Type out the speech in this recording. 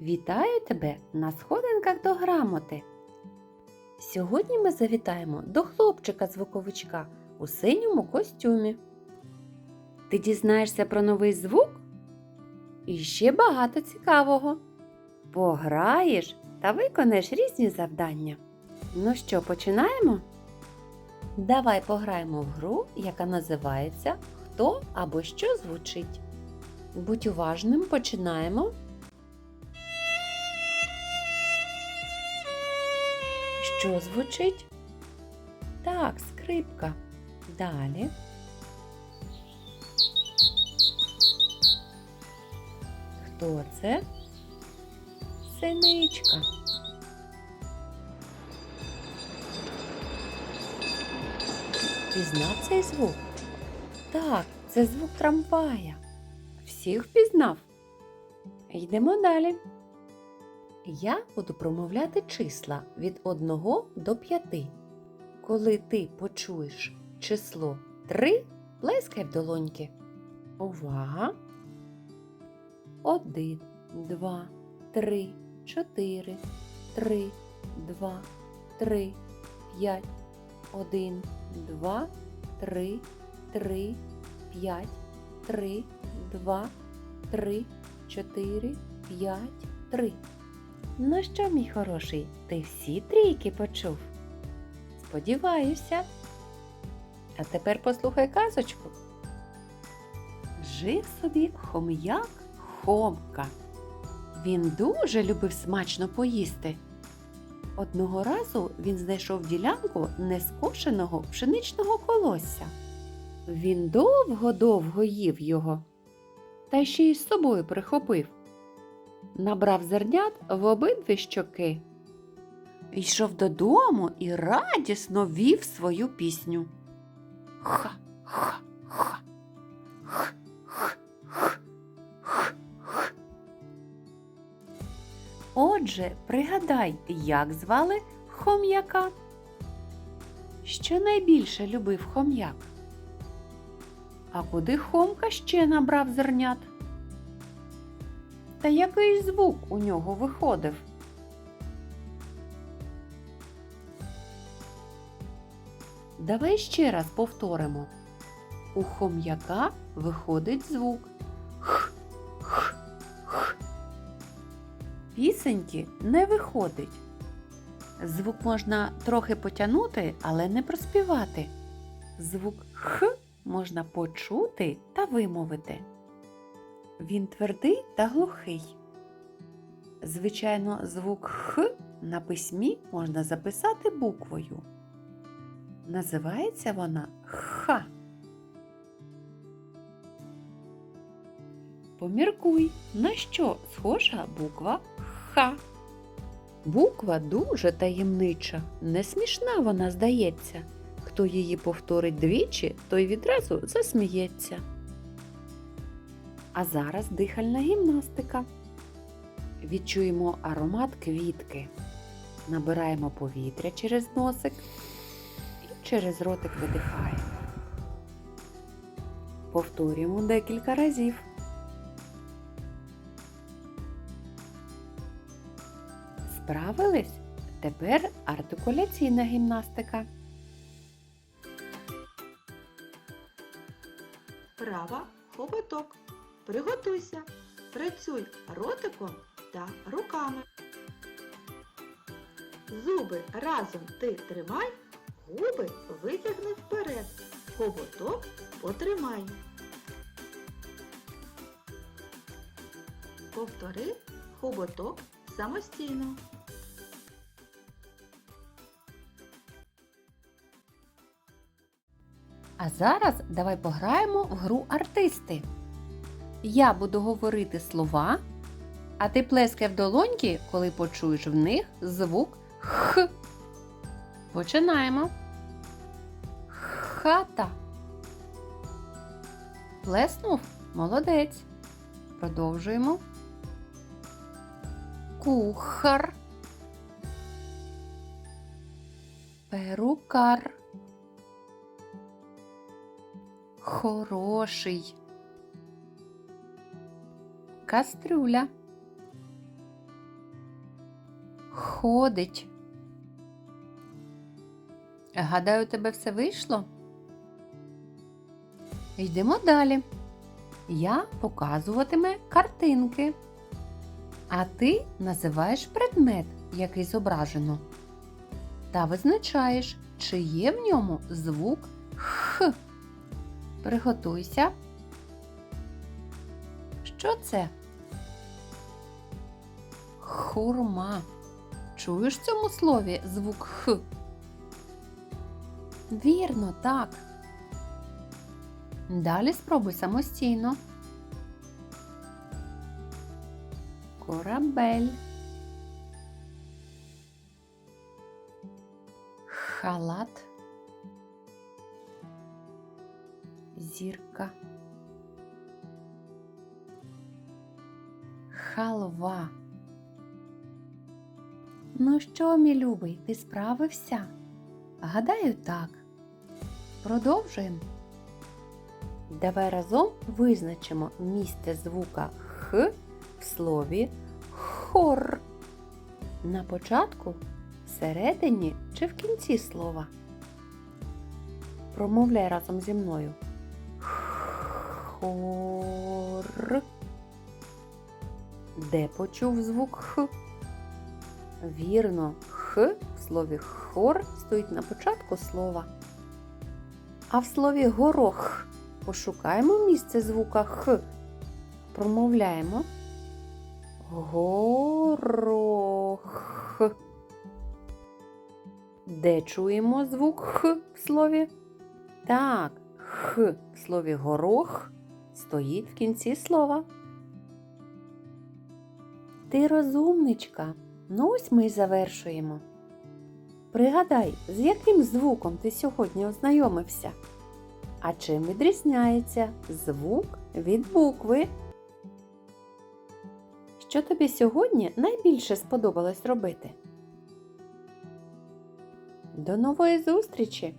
Вітаю тебе на сходинках до грамоти. Сьогодні ми завітаємо до хлопчика звуковичка у синьому костюмі. Ти дізнаєшся про новий звук? І ще багато цікавого. Пограєш та виконаєш різні завдання. Ну що, починаємо? Давай пограємо в гру, яка називається Хто або що звучить. Будь уважним, починаємо. Що звучить? Так, скрипка. Далі. Хто це? Синичка. Пізнав цей звук? Так, це звук трамвая. Всіх впізнав. Йдемо далі. Я буду промовляти числа від 1 до 5. Коли ти почуєш число 3, плескай в долоньки. Увага! 1, 2, 3, 4, 3, 2, 3, 5, 1, 2, 3, 3, 5, 3, 2, 3, 4, 5, 3. Ну що, мій хороший, ти всі трійки почув? Сподіваюся. А тепер послухай казочку. Жив собі хом'як Хомка. Він дуже любив смачно поїсти. Одного разу він знайшов ділянку нескошеного пшеничного колосся. Він довго-довго їв його, та ще й з собою прихопив набрав зернят в обидві щоки. Йшов додому і радісно вів свою пісню. Ха, ха, ха. х, х, х, х, х. Отже, пригадай, як звали хом'яка. Що найбільше любив хом'як? А куди хомка ще набрав зернят? Та який звук у нього виходив? Давай ще раз повторимо. У хом'яка виходить звук х, х, х. Пісеньки не виходить. Звук можна трохи потягнути, але не проспівати. Звук х можна почути та вимовити. Він твердий та глухий. Звичайно, звук Х на письмі можна записати буквою. Називається вона Х. Поміркуй, на що схожа буква Х. Буква дуже таємнича, не смішна вона здається. Хто її повторить двічі, той відразу засміється. А зараз дихальна гімнастика. Відчуємо аромат квітки. Набираємо повітря через носик і через ротик видихаємо. Повторюємо декілька разів. Справились? Тепер артикуляційна гімнастика. Права хоботок. Приготуйся. Працюй ротиком та руками. Зуби разом ти тримай, губи витягни вперед. Хоботок потримай. Повтори хоботок самостійно. А зараз давай пограємо в гру артисти. Я буду говорити слова, а ти плескай в долоньки, коли почуєш в них звук Х. Починаємо. Хата. Плеснув? Молодець. Продовжуємо. Кухар. Перукар. Хороший. Кастрюля. Ходить. Гадаю, у тебе все вийшло? Йдемо далі. Я показуватиме картинки. А ти називаєш предмет, який зображено. Та визначаєш, чи є в ньому звук Х. Приготуйся. Що це? Хурма. Чуєш в цьому слові звук Х? Вірно, так. Далі спробуй самостійно. Корабель. Халат. Зірка. Халва. Ну що, мій любий, ти справився? Гадаю, так. Продовжуємо. Давай разом визначимо місце звука Х в слові хор. На початку, всередині чи в кінці слова. Промовляй разом зі мною. Хор. Де почув звук Х? Вірно, Х в слові хор стоїть на початку слова. А в слові горох пошукаємо місце звука Х. Промовляємо горох. Де чуємо звук Х в слові? Так, Х в слові горох стоїть в кінці слова. Ти розумничка. Ну ось ми й завершуємо. Пригадай, з яким звуком ти сьогодні ознайомився? А чим відрізняється звук від букви? Що тобі сьогодні найбільше сподобалось робити? До нової зустрічі!